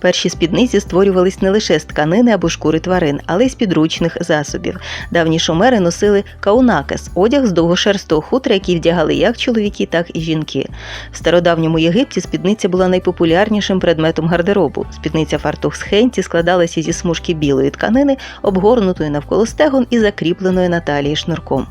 Перші спідниці створювались не лише з тканини або шкури тварин, але й з підручних засобів. Давні шумери носили каунакес одяг з довгошерстого хутра, який вдягали як чоловіки, так і жінки. В стародавньому Єгипті спідниця була найпопулярнішим предметом гардеробу. Спідниця фартух з хенті складалася зі смужки білої тканини, обгорнутої навколо стегон і закріпленої на талії шнурком.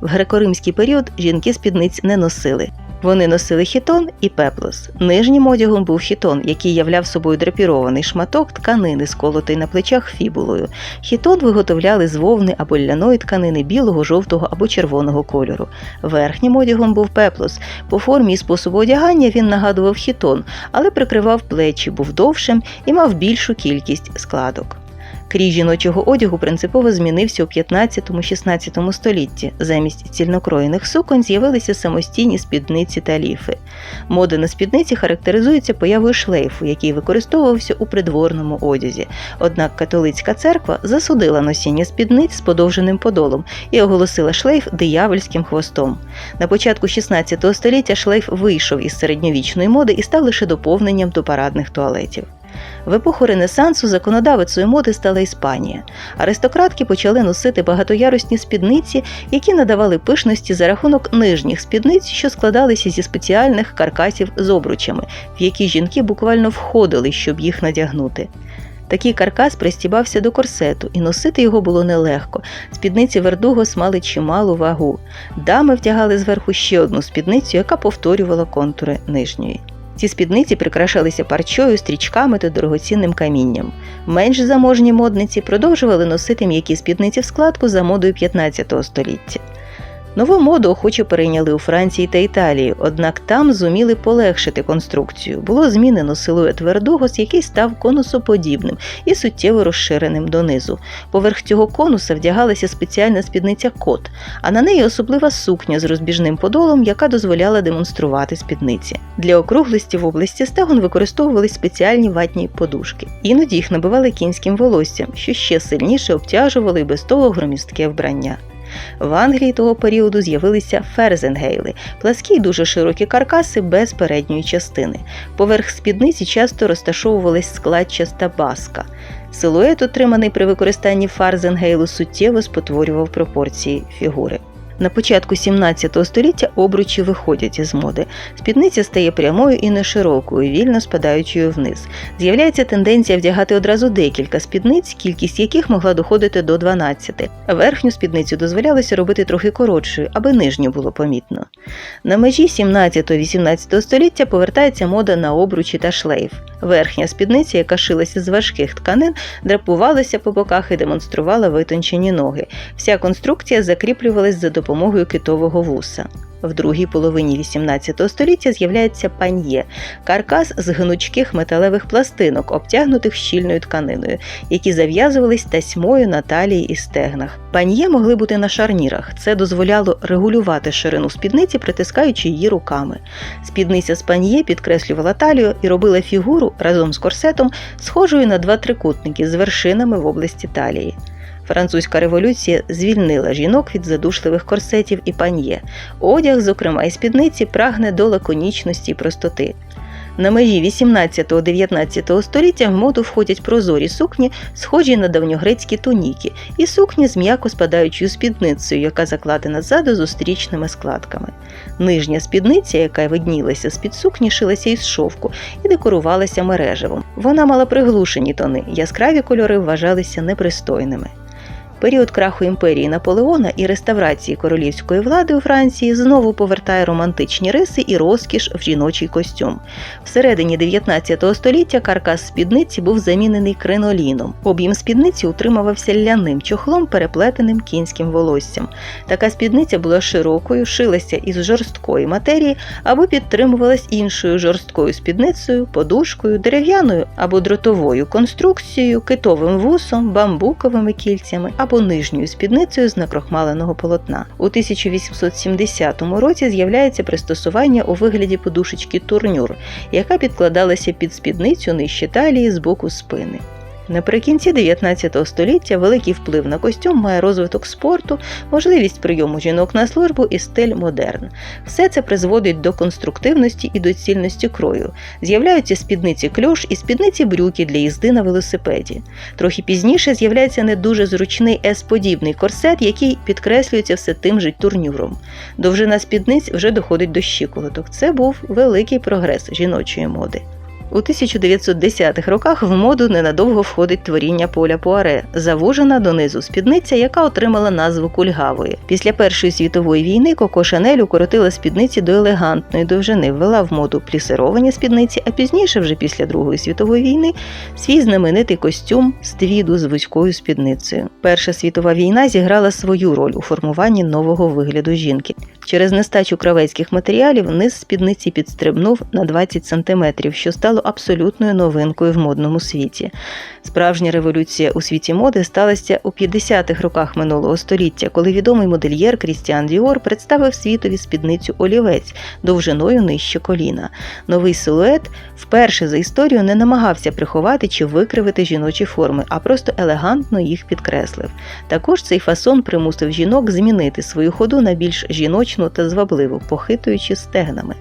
В греко-римський період жінки спідниць не носили. Вони носили хітон і пеплос. Нижнім одягом був хітон, який являв собою драпірований шматок тканини, сколотий на плечах фібулою. Хітон виготовляли з вовни або ляної тканини білого, жовтого або червоного кольору. Верхнім одягом був пеплос. По формі і способу одягання він нагадував хітон, але прикривав плечі, був довшим і мав більшу кількість складок. Крій жіночого одягу принципово змінився у 15-16 столітті. Замість цільнокроєних суконь з'явилися самостійні спідниці та ліфи. Мода на спідниці характеризується появою шлейфу, який використовувався у придворному одязі. Однак католицька церква засудила носіння спідниць з подовженим подолом і оголосила шлейф диявольським хвостом. На початку 16 століття шлейф вийшов із середньовічної моди і став лише доповненням до парадних туалетів. В епоху Ренесансу законодавицею моди стала Іспанія. Аристократки почали носити багатоярусні спідниці, які надавали пишності за рахунок нижніх спідниць, що складалися зі спеціальних каркасів з обручами, в які жінки буквально входили, щоб їх надягнути. Такий каркас пристібався до корсету, і носити його було нелегко. Спідниці Вердугос мали чималу вагу. Дами втягали зверху ще одну спідницю, яка повторювала контури нижньої. Ці спідниці прикрашалися парчою, стрічками та дорогоцінним камінням. Менш заможні модниці продовжували носити м'які спідниці в складку за модою 15 століття. Нову моду охоче перейняли у Франції та Італії, однак там зуміли полегшити конструкцію. Було змінено силует вердугос, який став конусоподібним і суттєво розширеним донизу. Поверх цього конуса вдягалася спеціальна спідниця кот, а на неї особлива сукня з розбіжним подолом, яка дозволяла демонструвати спідниці. Для округлості в області стегон використовувались спеціальні ватні подушки. Іноді їх набивали кінським волоссям, що ще сильніше обтяжувало і без того громістке вбрання. В Англії того періоду з'явилися ферзенгейли пласкі й дуже широкі каркаси без передньої частини. Поверх спідниці часто розташовувалась складчаста баска. Силует, отриманий при використанні фарзенгейлу, суттєво спотворював пропорції фігури. На початку 17 століття обручі виходять із моди. Спідниця стає прямою і не широкою, вільно спадаючою вниз. З'являється тенденція вдягати одразу декілька спідниць, кількість яких могла доходити до 12. Верхню спідницю дозволялося робити трохи коротшою, аби нижню було помітно. На межі 17-18 століття повертається мода на обручі та шлейф. Верхня спідниця, яка шилася з важких тканин, драпувалася по боках і демонструвала витончені ноги. Вся конструкція закріплювалась за допомогою китового вуса. В другій половині XVIII століття з'являється паньє каркас з гнучких металевих пластинок, обтягнутих щільною тканиною, які зав'язувались тасьмою на талії і стегнах. Паньє могли бути на шарнірах. Це дозволяло регулювати ширину спідниці, притискаючи її руками. Спідниця з паньє підкреслювала талію і робила фігуру разом з корсетом схожою на два трикутники з вершинами в області талії. Французька революція звільнила жінок від задушливих корсетів і паньє. Одяг, зокрема і спідниці, прагне до лаконічності і простоти. На межі 18-19 століття в моду входять прозорі сукні, схожі на давньогрецькі туніки, і сукні з м'яко спадаючою спідницею, яка закладена ззаду зустрічними складками. Нижня спідниця, яка виднілася з-під сукні, шилася із шовку і декорувалася мережевом. Вона мала приглушені тони, яскраві кольори вважалися непристойними. Період краху імперії Наполеона і реставрації королівської влади у Франції знову повертає романтичні риси і розкіш в жіночий костюм. Всередині 19 століття каркас спідниці був замінений криноліном. Об'єм спідниці утримувався ляним чохлом, переплетеним кінським волоссям. Така спідниця була широкою, шилася із жорсткої матерії або підтримувалась іншою жорсткою спідницею, подушкою, дерев'яною або дротовою конструкцією, китовим вусом, бамбуковими кільцями або нижньою спідницею з накрохмаленого полотна. У 1870 році з'являється пристосування у вигляді подушечки турнюр, яка підкладалася під спідницю нижче талії з боку спини. Наприкінці 19 століття великий вплив на костюм має розвиток спорту, можливість прийому жінок на службу і стиль модерн. Все це призводить до конструктивності і доцільності крою. З'являються спідниці кльош і спідниці брюки для їзди на велосипеді. Трохи пізніше з'являється не дуже зручний S-подібний корсет, який підкреслюється все тим же турнюром. Довжина спідниць вже доходить до щиколоток. Це був великий прогрес жіночої моди. У 1910-х роках в моду ненадовго входить творіння поля Пуаре, завужена донизу спідниця, яка отримала назву кульгавої. Після Першої світової війни Коко Шанель укоротила спідниці до елегантної довжини, ввела в моду плісировані спідниці, а пізніше, вже після Другої світової війни, свій знаменитий костюм з твіду з вузькою спідницею. Перша світова війна зіграла свою роль у формуванні нового вигляду жінки. Через нестачу кравецьких матеріалів низ спідниці підстрибнув на 20 см, що стало абсолютною новинкою в модному світі. Справжня революція у світі моди сталася у 50-х роках минулого століття, коли відомий модельєр Крістіан Діор представив світові спідницю олівець довжиною нижче коліна. Новий силует вперше за історію не намагався приховати чи викривити жіночі форми, а просто елегантно їх підкреслив. Також цей фасон примусив жінок змінити свою ходу на більш жіночну та звабливу, похитуючи стегнами.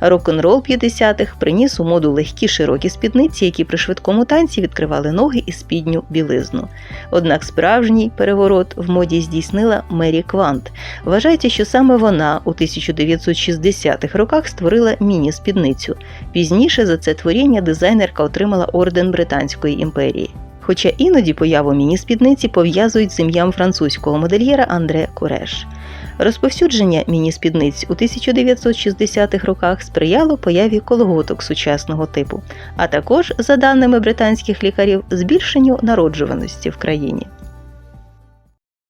Рок-н-рол 50-х приніс у моду легкі широкі спідниці, які при швидкому танці відкривали ноги і спідню білизну. Однак справжній переворот в моді здійснила Мері Квант. Вважається, що саме вона у 1960-х роках створила міні-спідницю. Пізніше за це творіння дизайнерка отримала орден Британської імперії. Хоча іноді появу міні-спідниці пов'язують з ім'ям французького модельєра Андре Куреш. Розповсюдження міні-спідниць у 1960-х роках сприяло появі колготок сучасного типу, а також, за даними британських лікарів, збільшенню народжуваності в країні.